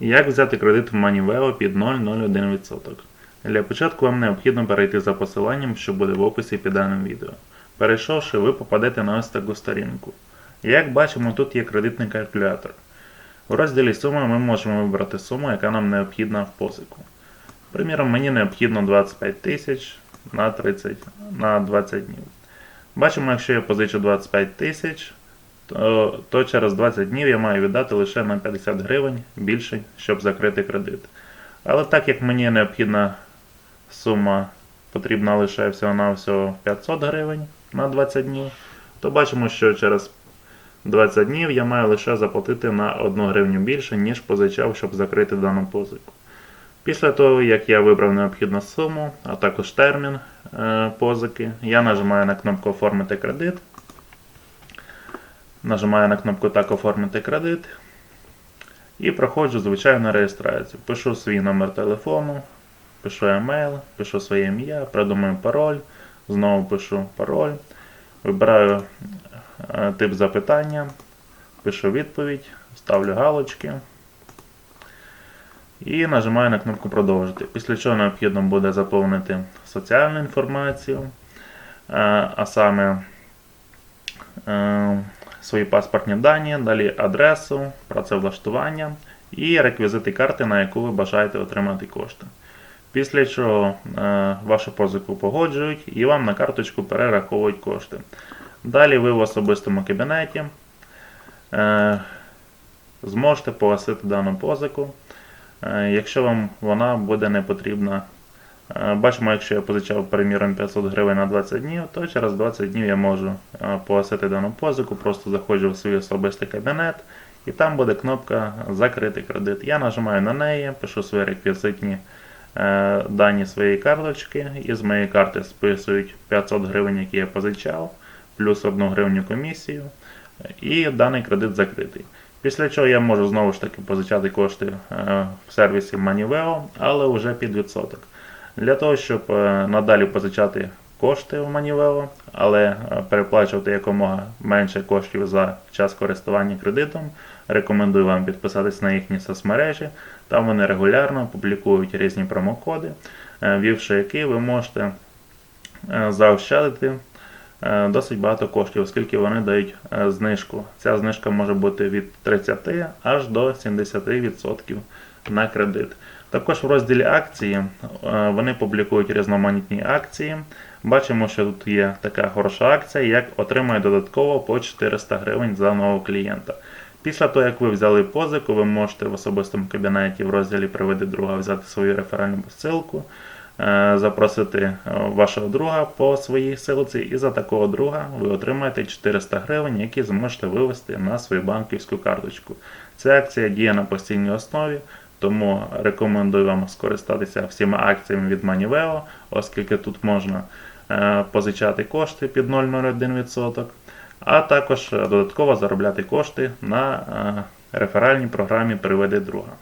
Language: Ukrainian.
Як взяти кредит в Moneyveo під 0,01%? Для початку вам необхідно перейти за посиланням, що буде в описі під даним відео. Перейшовши, ви попадете на ось таку сторінку. Як бачимо, тут є кредитний калькулятор. У розділі суми ми можемо вибрати суму, яка нам необхідна в позику. Приміром, мені необхідно 25 тисяч на 30 на 20 днів. Бачимо, якщо я позичу 25 тисяч, то, то через 20 днів я маю віддати лише на 50 гривень більше, щоб закрити кредит. Але так як мені необхідна сума потрібна лише всього-навсього 500 гривень на 20 днів, то бачимо, що через 20 днів я маю лише заплатити на 1 гривню більше, ніж позичав, щоб закрити дану позику. Після того, як я вибрав необхідну суму, а також термін е, позики, я нажимаю на кнопку Оформити кредит. Нажимаю на кнопку Так оформити кредит. І проходжу звичайну реєстрацію. Пишу свій номер телефону, пишу емейл, пишу своє ім'я, придумаю пароль, знову пишу пароль, вибираю е, тип запитання, пишу відповідь, ставлю галочки і нажимаю на кнопку Продовжити. Після чого необхідно буде заповнити соціальну інформацію, е, а саме е, свої паспортні дані, далі адресу, працевлаштування і реквізити карти, на яку ви бажаєте отримати кошти. Після чого е, вашу позику погоджують і вам на карточку перераховують кошти. Далі ви в особистому кабінеті е, зможете погасити дану позику, е, якщо вам вона буде не потрібна. Е, Бачимо, якщо я позичав приміром 500 гривень на 20 днів, то через 20 днів я можу е, погасити дану позику, просто заходжу в свій особистий кабінет, і там буде кнопка Закрити кредит. Я нажимаю на неї, пишу свої реквізитні е, дані своєї карточки, і з моєї карти списують 500 гривень, які я позичав, плюс 1 гривню комісію, і даний кредит закритий. Після чого я можу знову ж таки позичати кошти в сервісі Moneyveo, але вже під відсоток. Для того, щоб е, надалі позичати кошти в Манівело, але е, переплачувати якомога менше коштів за час користування кредитом, рекомендую вам підписатись на їхні соцмережі. Там вони регулярно публікують різні промокоди, е, ввівши які ви можете заощадити досить багато коштів, оскільки вони дають е, знижку. Ця знижка може бути від 30 аж до 70% на кредит. Також в розділі акції е, вони публікують різноманітні акції. Бачимо, що тут є така хороша акція, як отримає додатково по 400 гривень за нового клієнта. Після того, як ви взяли позику, ви можете в особистому кабінеті в розділі Приведи друга взяти свою реферальну е, запросити е, вашого друга по своїй силці, і за такого друга ви отримаєте 400 гривень, які зможете вивести на свою банківську карточку. Ця акція діє на постійній основі. Тому рекомендую вам скористатися всіма акціями від Moneyveo, оскільки тут можна е, позичати кошти під 0,01%, а також е, додатково заробляти кошти на е, реферальній програмі Приведи друга.